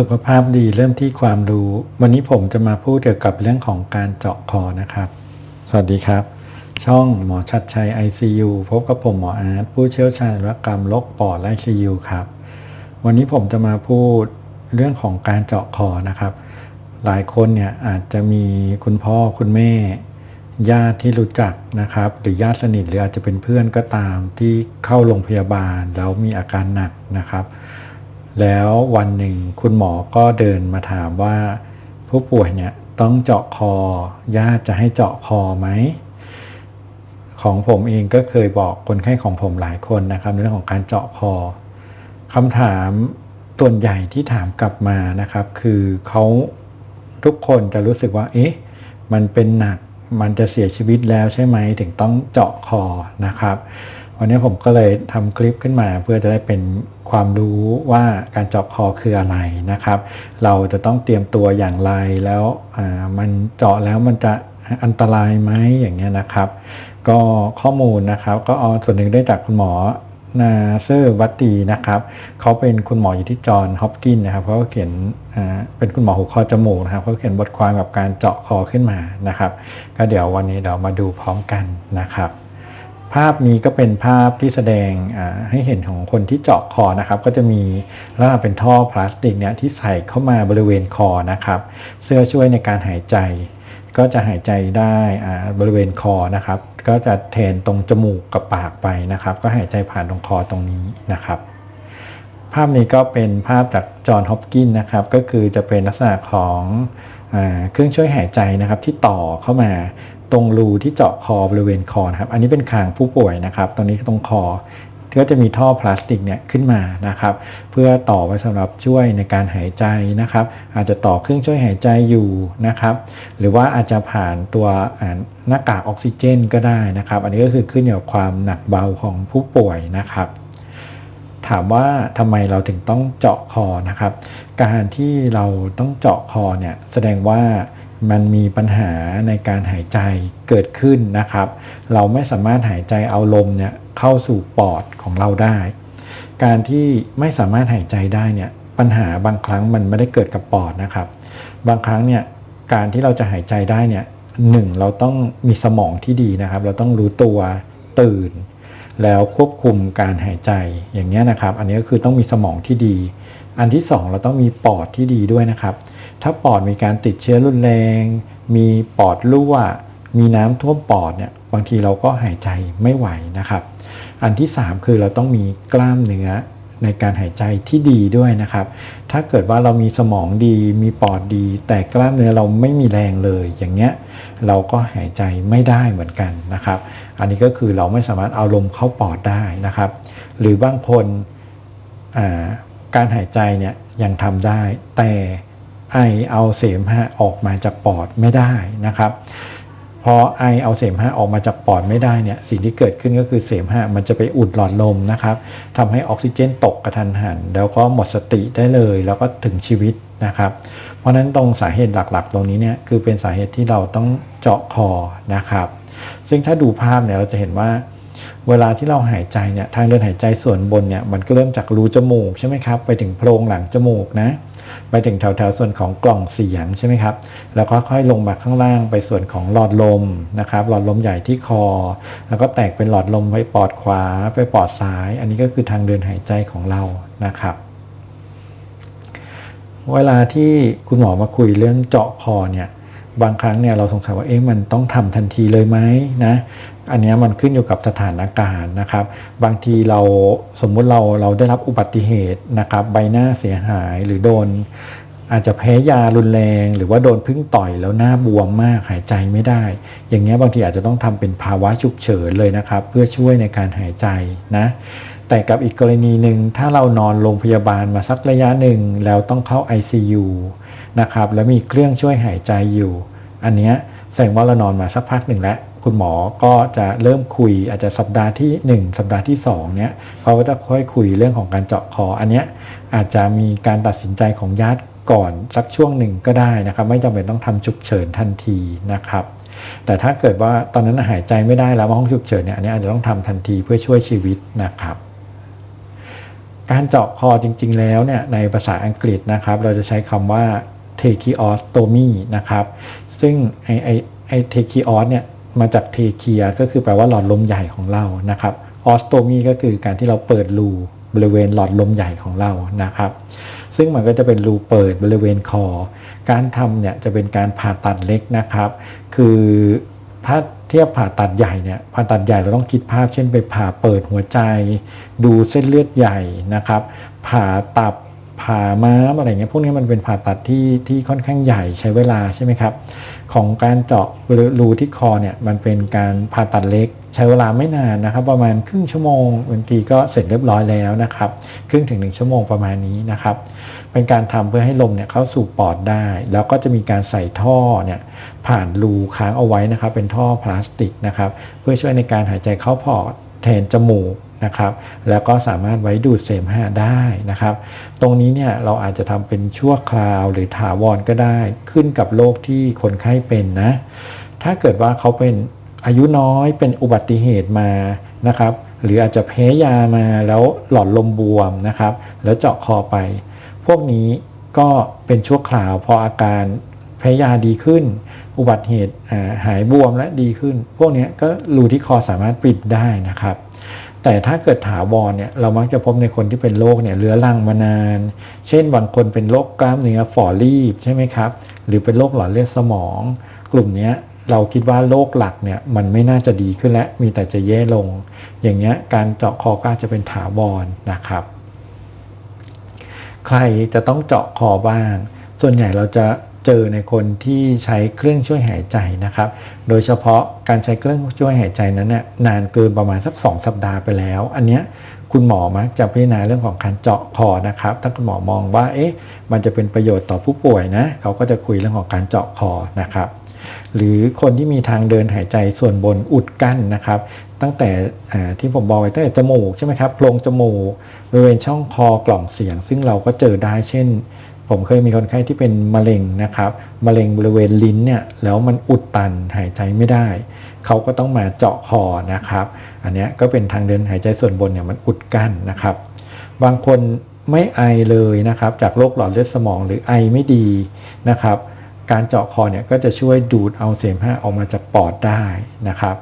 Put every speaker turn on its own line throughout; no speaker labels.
สุขภาพดีเริ่มที่ความรู้ วันนี้ผมจะมาพูดเกี่ยวกับเรื่องของการเจาะคอนะครับ สวัสดีครับ ช่องหมอชัดชัย ICU พบกับผมหมออาร์ตผู้เชี่ยวชาญวิกรรมโรคปอดและ ICU ครับ วันนี้ผมจะมาพูดเรื่องของการเจาะคอนะครับ หลายคนเนี่ยอาจจะมีคุณพ่อคุณแม่ ญาติที่รู้จักนะครับ หรือญาติสนิทหรืออาจจะเป็นเพื่อนก็ตามที่เข้าโรงพยาบาลแล้วมีอาการหนักนะครับ แล้ววันหนึ่งคุณหมอก็เดินมาถามว่า ผู้ป่วยเนี่ยต้องเจาะคอ ญาติจะให้เจาะคอไหม ของผมเองก็เคยบอกคนไข้ของผมหลายคนนะครับในเรื่องของการเจาะคอคำถามตัวนใหญ่ที่ถามกลับมานะครับ คือเขาทุกคนจะรู้สึกว่า เอ๊ะ มันเป็นหนัก มันจะเสียชีวิตแล้วใช่ไหมถึงต้องเจาะคอนะครับ วันนี้ผมก็เลยทำคลิปขึ้นมาเพื่อจะได้เป็นความรู้ว่าการเจาะคอคืออะไรนะครับ เราจะต้องเตรียมตัวอย่างไรแล้วมันเจาะแล้วมันจะอันตรายไหมอย่างเงี้ยนะครับ ก็ข้อมูลนะครับก็เอาส่วนหนึ่งได้จากคุณหมอนาเซอร์วัตตีนะครับเขาเป็นคุณหมออยู่ที่จอห์นฮอปกินนะครับเขาก็เขียนเป็นคุณหมอหูคอจมูกนะครับเขาเขียนบทความกับการเจาะคอขึ้นมานะครับ ก็เดี๋ยววันนี้เรามาดูพร้อมกันนะครับ ภาพนี้ก็เป็นภาพที่แสดงให้เห็นของคนที่เจาะคอนะครับ ก็จะมีลักษณะเป็นท่อพลาสติกเนี่ยที่ใส่เข้ามาบริเวณคอนะครับ เสื้อช่วยในการหายใจ ก็จะหายใจได้บริเวณคอนะครับ ก็จะแทนตรงจมูกกับปากไปนะครับ ก็หายใจผ่านตรงคอตรงนี้นะครับ ภาพนี้ก็เป็นภาพจากจอห์นฮอปกินนะครับ ก็คือจะเป็นลักษณะของเครื่องช่วยหายใจนะครับที่ต่อเข้ามา ตรงรูที่เจาะคอบริเวณคอนะครับ อันนี้เป็นคางผู้ป่วยนะครับ ตรงนี้ตรงคอก็จะมีท่อพลาสติกเนี่ยขึ้นมานะครับ เพื่อต่อไว้สำหรับช่วยในการหายใจนะครับ อาจจะต่อเครื่องช่วยหายใจอยู่นะครับ หรือว่าอาจจะผ่านตัวหน้ากากออกซิเจน ก็ได้นะครับ อันนี้ก็คือขึ้นอยู่กับความหนักเบาของผู้ป่วยนะครับถามว่าทำไมเราถึงต้องเจาะคอนะครับ การที่เราต้องเจาะคอเนี่ยแสดงว่า มันมีปัญหาในการหายใจเกิดขึ้นนะครับ เราไม่สามารถหายใจเอาลมเนี่ยเข้าสู่ปอดของเราได้ การที่ไม่สามารถหายใจได้เนี่ยปัญหาบางครั้งมันไม่ได้เกิดกับปอดนะครับ บางครั้งเนี่ยการที่เราจะหายใจได้เนี่ยหนึ่งเราต้องมีสมองที่ดีนะครับ เราต้องรู้ตัวตื่น แล้วควบคุมการหายใจอย่างนี้นะครับ อันนี้ก็คือต้องมีสมองที่ดี อันที่ 2 เราต้องมีปอดที่ดีด้วยนะครับ ถ้าปอดมีการติดเชื้อรุนแรง มีปอดรั่ว มีน้ำท่วมปอดเนี่ยบางทีเราก็หายใจไม่ไหวนะครับ อันที่ 3 คือเราต้องมีกล้ามเนื้อในการหายใจที่ดีด้วยนะครับ ถ้าเกิดว่าเรามีสมองดี มีปอดดี แต่กล้ามเนื้อเราไม่มีแรงเลย อย่างเงี้ยเราก็หายใจไม่ได้เหมือนกันนะครับ อันนี้ก็คือเราไม่สามารถเอาลมเข้าปอดได้นะครับ หรือบางคนการหายใจเนี่ยยังทำได้แต่ ไอเอาเสมหะออกมาจากปอดไม่ได้นะครับ พอไอเอาเสมหะออกมาจากปอดไม่ได้เนี่ยสิ่งที่เกิดขึ้นก็คือเสมหะมันจะไปอุดหลอดลมนะครับทำให้ออกซิเจนตกกระทันหัน แล้วก็หมดสติได้เลย แล้วก็ถึงชีวิตนะครับ เพราะนั้นตรงสาเหตุหลักๆ ตรงนี้เนี่ยคือเป็นสาเหตุที่เราต้องเจาะคอนะครับ ซึ่งถ้าดูภาพเนี่ยเราจะเห็นว่าเวลาที่เราหายใจเนี่ยทางเดินหายใจส่วนบนเนี่ยมันก็เริ่มจากรูจมูกใช่ไหมครับไปถึงโพรงหลังจมูกนะ ไปถึงแถวๆส่วนของกล่องเสียงใช่ไหมครับ แล้วก็ค่อยลงมาข้างล่างไปส่วนของหลอดลมนะครับ หลอดลมใหญ่ที่คอ แล้วก็แตกเป็นหลอดลมไปปอดขวาไปปอดซ้าย อันนี้ก็คือทางเดินหายใจของเรานะครับ เวลาที่คุณหมอมาคุยเรื่องเจาะคอเนี่ย บางครั้งเนี่ยเราสงสัยว่าเอ๊ะมันต้องทำทันทีเลยไหมนะอันนี้มันขึ้นอยู่กับสถานการณ์นะครับ บางทีเราสมมุติเราเราได้รับอุบัติเหตุนะครับ ใบหน้าเสียหายหรือโดน อาจจะแพ้ยารุนแรง หรือว่าโดนพึ่งต่อยแล้วหน้าบวมมากหายใจไม่ได้ อย่างเงี้ยบางทีอาจจะต้องทำเป็นภาวะฉุกเฉินเลยนะครับ เพื่อช่วยในการหายใจนะแต่กับอีกกรณีหนึ่งถ้าเรานอนโรงพยาบาลมาสักระยะหนึ่งแล้วต้องเข้า ICU นะครับแล้วมีเครื่องช่วยหายใจอยู่ อันนี้แสดงว่าเรานอนมาสักพักหนึ่งแล้วคุณหมอก็จะเริ่มคุยอาจจะสัปดาห์ที่ 1 สัปดาห์ที่2เนี้ยเขาก็จะค่อยคุยเรื่องของการเจาะคออันเนี้ยอาจจะมีการตัดสินใจของญาติก่อนสักช่วงหนึ่งก็ได้นะครับไม่จำเป็นต้องทำฉุกเฉินทันทีนะครับแต่ถ้าเกิดว่าตอนนั้นหายใจไม่ได้แล้วห้องฉุกเฉินเนี่ยอันนี้อาจจะต้องทำทันทีเพื่อช่วยชีวิตนะครับการเจาะคอจริง ๆ แล้วเนี่ยในภาษาอังกฤษนะครับ เราจะใช้คำว่า tracheostomy นะครับ ซึ่งไอไอไอ tracheos เนี่ยมาจาก trachea ก็คือแปลว่าหลอดลมใหญ่ของเรานะครับ ostomy ก็คือการที่เราเปิดรูบริเวณหลอดลมใหญ่ของเรานะครับ ซึ่งมันก็จะเป็นรูเปิดบริเวณคอ การทำเนี่ยจะเป็นการผ่าตัดเล็กนะครับ คือถ้าเทียบผ่าตัดใหญ่เนี่ยผ่าตัดใหญ่เราต้องคิดภาพเช่นไปผ่าเปิดหัวใจ ดูเส้นเลือดใหญ่นะครับ ผ่าตับ ผ่าม้ามอะไรเงี้ยพวกนี้มันเป็นผ่าตัดที่ที่ค่อนข้างใหญ่ใช้เวลาใช่ไหมครับ ของการเจาะรูที่คอเนี่ยมันเป็นการผ่าตัดเล็ก ใช้เวลาไม่นานนะครับ ประมาณครึ่งชั่วโมงบางทีก็เสร็จเรียบร้อยแล้วนะครับครึ่งถึงหนึ่งชั่วโมงประมาณนี้นะครับ เป็นการทำเพื่อให้ลมเนี่ยเข้าสู่ปอดได้ แล้วก็จะมีการใส่ท่อเนี่ยผ่านรูค้างเอาไว้นะครับ เป็นท่อพลาสติกนะครับ เพื่อช่วยในการหายใจเข้าปอดแทนจมูก นะครับ แล้วก็สามารถไว้ดูดเสมหะได้นะครับ ตรงนี้เนี่ยเราอาจจะทำเป็นชั่วคราวหรือถาวรก็ได้ขึ้นกับโรคที่คนไข้เป็นนะ ถ้าเกิดว่าเขาเป็นอายุน้อยเป็นอุบัติเหตุมานะครับ หรืออาจจะแพ้ยามาแล้วหลอดลมบวมนะครับ แล้วเจาะคอไป พวกนี้ก็เป็นชั่วคราวพออาการแพ้ยาดีขึ้น อุบัติเหตุหายบวมและดีขึ้น พวกนี้ก็รูที่คอสามารถปิดได้นะครับ แต่ถ้าเกิดถาวรเนี่ยเรามักจะพบในคนที่เป็นโรคเนี่ยเรื้อรังมานาน เช่นบางคนเป็นโรคกล้ามเนื้อฝ่อรีบใช่ไหมครับ หรือเป็นโรคหลอดเลือดสมอง กลุ่มนี้เราคิดว่าโรคหลักเนี่ยมันไม่น่าจะดีขึ้นและมีแต่จะแย่ลง อย่างเงี้ยการเจาะคอก็จะเป็นถาวรนะครับ ใครจะต้องเจาะคอบ้าง ส่วนใหญ่เราจะ เจอในคนที่ใช้เครื่องช่วยหายใจนะครับ โดยเฉพาะการใช้เครื่องช่วยหายใจนั้นน่ยนานเกินประมาณสัก 2 สัปดาห์ไปแล้ว อันเนี้ยคุณหมอมักจะพิจารณาเรื่องของการเจาะคอนะครับ ถ้าคุณหมอมองว่าเอ๊ะมันจะเป็นประโยชน์ต่อผู้ป่วยนะเขาก็จะคุยเรื่องของการเจาะคอนะครับหรือคนที่มีทางเดินหายใจส่วนบนอุดกั้นนะครับ ตั้งแต่ที่ผมบอกไว้ตั้งแต่จมูกใช่ไหมครับโพรงจมูกบริเวณช่องคอกล่องเสียง ซึ่งเราก็เจอได้เช่น ผมเคยมีคนไข้ที่เป็นมะเร็งนะครับมะเร็งบริเวณลิ้นเนี่ยแล้วมันอุดตันหายใจไม่ได้ เขาก็ต้องมาเจาะคอนะครับ อันนี้ก็เป็นทางเดินหายใจส่วนบนเนี่ยมันอุดกั้นนะครับ บางคนไม่ไอเลยนะครับ จากโรคหลอดเลือดสมองหรือไอไม่ดีนะครับ การเจาะคอเนี่ยก็จะช่วยดูดเอาเสมหะออกมาจากปอดได้นะครับ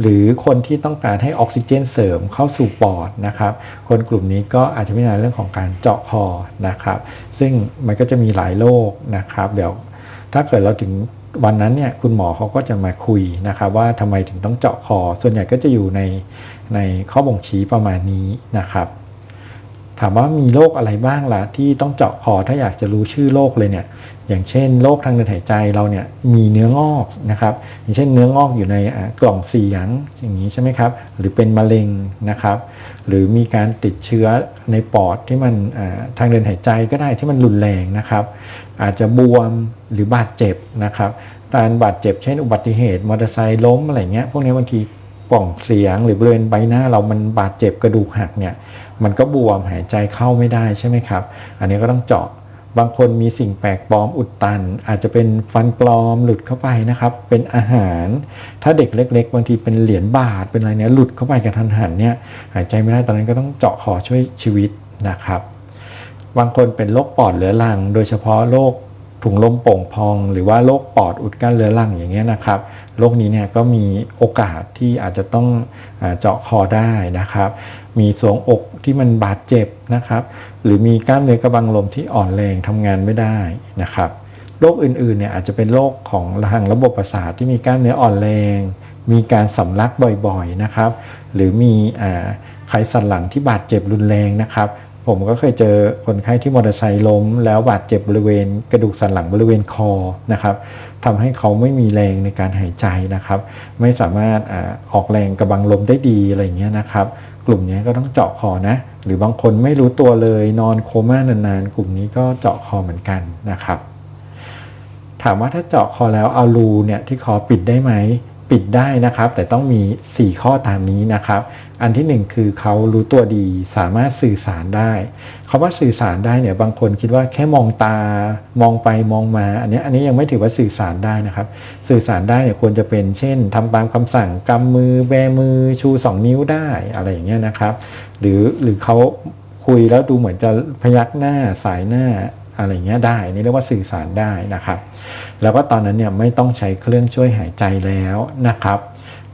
หรือคนที่ต้องการให้ออกซิเจนเสริมเข้าสู่ปอดนะครับ คนกลุ่มนี้ก็อาจจะพิจารณาเรื่องของการเจาะคอนะครับ ซึ่งมันก็จะมีหลายโรคนะครับ เดี๋ยวถ้าเกิดเราถึงวันนั้นเนี่ยคุณหมอเขาก็จะมาคุยนะครับว่าทำไมถึงต้องเจาะคอ ส่วนใหญ่ก็จะอยู่ในในข้อบ่งชี้ประมาณนี้นะครับ ถามว่ามีโรคอะไรบ้างล่ะที่ต้องเจาะคอถ้าอยากจะรู้ชื่อโรคเลยเนี่ยอย่างเช่นโรคทางเดินหายใจเราเนี่ยมีเนื้องอกนะครับอย่างเช่นเนื้องอกอยู่ในกล่องเสียงอย่างนี้ใช่ไหมครับหรือเป็นมะเร็งนะครับ หรือมีการติดเชื้อในปอดที่มันทางเดินหายใจก็ได้ที่มันรุนแรงนะครับ อาจจะบวมหรือบาดเจ็บนะครับการบาดเจ็บเช่นอุบัติเหตุมอเตอร์ไซค์ล้มอะไรเงี้ยพวกนี้บางที ปล่องเสียงหรือบริเวณใบหน้าเรามันบาดเจ็บกระดูกหักเนี่ยมันก็บวมหายใจเข้าไม่ได้ใช่ไหมครับ อันนี้ก็ต้องเจาะบางคนมีสิ่งแปลกปลอมอุดตัน อาจจะเป็นฟันปลอมหลุดเข้าไปนะครับ เป็นอาหาร ถ้าเด็กเล็ก ๆ บางทีเป็นเหรียญบาทเป็นอะไรเนี้ยหลุดเข้าไปกระทันหันเนี่ยหายใจไม่ได้ตอนนั้นก็ต้องเจาะคอช่วยชีวิตนะครับ บางคนเป็นโรคปอดเรื้อรัง โดยเฉพาะโรค ถุงลมโป่งพอง หรือว่าโรคปอดอุดกั้นเรื้อรังอย่างเงี้ยนะครับโรคนี้เนี่ยก็มีโอกาสที่อาจจะต้องเจาะคอได้นะครับ มีสวงอกที่มันบาดเจ็บนะครับ หรือมีกล้ามเนื้อกระบังลมที่อ่อนแรงทำงานไม่ได้นะครับโรคอื่นๆเนี่ยอาจจะเป็นโรคของทางระบบประสาทที่มีกล้ามเนื้ออ่อนแรง มีการสำลักบ่อยๆนะครับ หรือมีไขสันหลังที่บาดเจ็บรุนแรงนะครับ ผมก็เคยเจอคนไข้ที่มอเตอร์ไซค์ล้ม แล้วบาดเจ็บบริเวณกระดูกสันหลังบริเวณคอนะครับทำให้เขาไม่มีแรงในการหายใจนะครับ ไม่สามารถออกแรงกระบังลมได้ดีอะไรเงี้ยนะครับ กลุ่มนี้ก็ต้องเจาะคอนะ หรือบางคนไม่รู้ตัวเลยนอนโคม่านานๆ กลุ่มนี้ก็เจาะคอเหมือนกันนะครับ ถามว่าถ้าเจาะคอแล้วเอารูเนี่ยที่คอปิดได้ไหม ปิดได้นะครับ แต่ต้องมี 4 ข้อตามนี้นะครับ อันที่ 1 คือเขารู้ตัวดีสามารถสื่อสารได้คาว่าสื่อสารได้เนี่ยบางคนคิดว่าแค่มองตามองไปมองมา อันนี้อันนี้ยังไม่ถือว่าสื่อสารได้นะครับ สื่อสารได้เนี่ยควรจะเป็นเช่นทำตามคำสั่งกำมือแบมือชู 2 นิ้วได้อะไรอย่างเงี้ยนะครับ หรือหรือเขาคุยแล้วดูเหมือนจะพยักหน้าสายหน้า อะไรเงี้ยได้นี่เรียกว่าสื่อสารได้นะครับ แล้วก็ตอนนั้นเนี่ยไม่ต้องใช้เครื่องช่วยหายใจแล้วนะครับ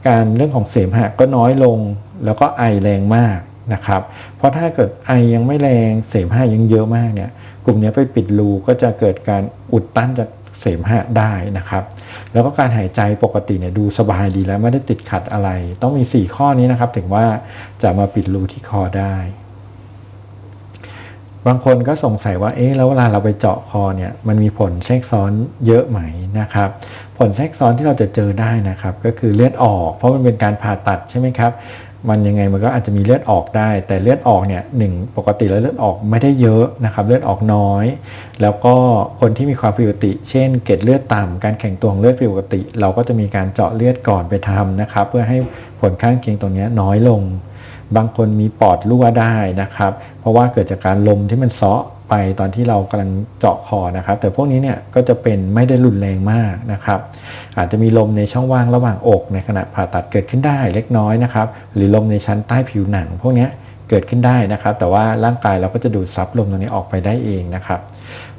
การเรื่องของเสมหะก็น้อยลงแล้วก็ไอแรงมากนะครับ เพราะถ้าเกิดไอยังไม่แรงเสมหะยังเยอะมากเนี่ยกลุ่มนี้ไปปิดรูก็จะเกิดการอุดตันจากเสมหะได้นะครับ แล้วก็การหายใจปกติเนี่ยดูสบายดีแล้วไม่ได้ติดขัดอะไร ต้องมี 4 ข้อนี้นะครับ ถึงว่าจะมาปิดรูที่คอได้ บางคนก็สงสัยว่า เอ๊ะ แล้วเวลาเราไปเจาะคอเนี่ย มันมีผลแทรกซ้อนเยอะไหมนะครับ ผลแทรกซ้อนที่เราจะเจอได้นะครับ ก็คือเลือดออก เพราะมันเป็นการผ่าตัดใช่ไหมครับ มันยังไงมันก็อาจจะมีเลือดออกได้ แต่เลือดออกเนี่ยหนึ่งปกติแล้วเลือดออกไม่ได้เยอะนะครับ เลือดออกน้อย แล้วก็คนที่มีความผิดปกติ เช่น เกล็ดเลือดต่ำ การแข็งตัวของเลือดผิดปกติ เราก็จะมีการเจาะเลือดก่อนไปทำนะครับ เพื่อให้ผลข้างเคียงตรงนี้น้อยลง บางคนมีปอดรั่วได้นะครับ เพราะว่าเกิดจากการลมที่มันเซาะไปตอนที่เรากำลังเจาะคอนะครับ แต่พวกนี้เนี่ยก็จะเป็นไม่ได้รุนแรงมากนะครับ อาจจะมีลมในช่องว่างระหว่างอกในขณะผ่าตัดเกิดขึ้นได้เล็กน้อยนะครับ หรือลมในชั้นใต้ผิวหนัง พวกนี้เกิดขึ้นได้นะครับ แต่ว่าร่างกายเราก็จะดูดซับลมตรงนี้ออกไปได้เองนะครับ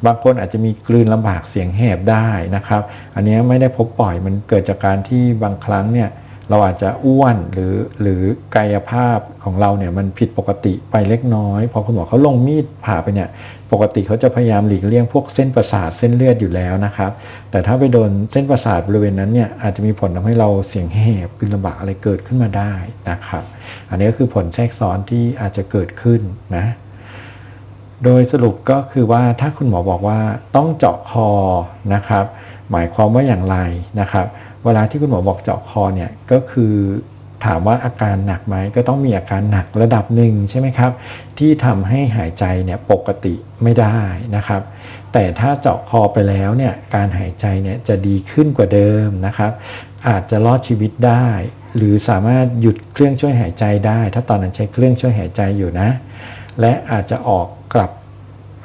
บางคนอาจจะมีกลืนลำบากเสียงแหบได้นะครับ อันนี้ไม่ได้พบบ่อยมันเกิดจากการที่บางครั้งเนี่ย เราอาจจะอ้วนหรือหรือกายภาพของเราเนี่ยมันผิดปกติไปเล็กน้อย พอคุณหมอเขาลงมีดผ่าไปเนี่ยปกติเขาจะพยายามหลีกเลี่ยงพวกเส้นประสาทเส้นเลือดอยู่แล้วนะครับ แต่ถ้าไปโดนเส้นประสาทบริเวณนั้นเนี่ยอาจจะมีผลทำให้เราเสียงแหบกลืนลำบากอะไรเกิดขึ้นมาได้นะครับ อันนี้ก็คือผลแทรกซ้อนที่อาจจะเกิดขึ้นนะ โดยสรุปก็คือว่าถ้าคุณหมอบอกว่าต้องเจาะคอนะครับ หมายความว่าอย่างไรนะครับ เวลาที่คุณหมอบอกเจาะคอเนี่ยก็คือถามว่าอาการหนักไหมก็ต้องมีอาการหนักระดับหนึ่งใช่ไหมครับ ที่ทำให้หายใจเนี่ยปกติไม่ได้นะครับ แต่ถ้าเจาะคอไปแล้วเนี่ยการหายใจเนี่ยจะดีขึ้นกว่าเดิมนะครับ อาจจะรอดชีวิตได้ หรือสามารถหยุดเครื่องช่วยหายใจได้ ถ้าตอนนั้นใช้เครื่องช่วยหายใจอยู่นะ และอาจจะออกกลับ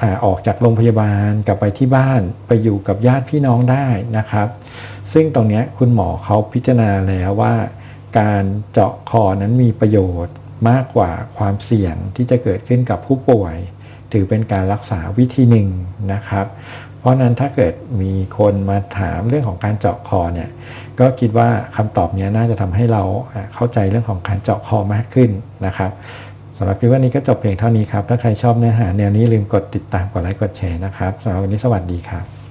อออกจากโรงพยาบาลกลับไปที่บ้านไปอยู่กับญาติพี่น้องได้นะครับ ซึ่งตรงนี้คุณหมอเขาพิจารณาแล้วว่า การเจาะคอนั้นมีประโยชน์มากกว่าความเสี่ยงที่จะเกิดขึ้นกับผู้ป่วย ถือเป็นการรักษาวิธีหนึ่งนะครับ เพราะนั้นถ้าเกิดมีคนมาถามเรื่องของการเจาะคอเนี่ยก็คิดว่าคำตอบนี้น่าจะทำให้เราอ่าเข้าใจเรื่องของการเจาะคอมากขึ้นนะครับสำหรับคลิปวันนี้ก็จบเพียงเท่านี้ครับ ถ้าใครชอบเนื้อหาแนวนี้ลืมกดติดตามกดไลค์กดแชร์นะครับสำหรับวันนี้สวัสดีครับ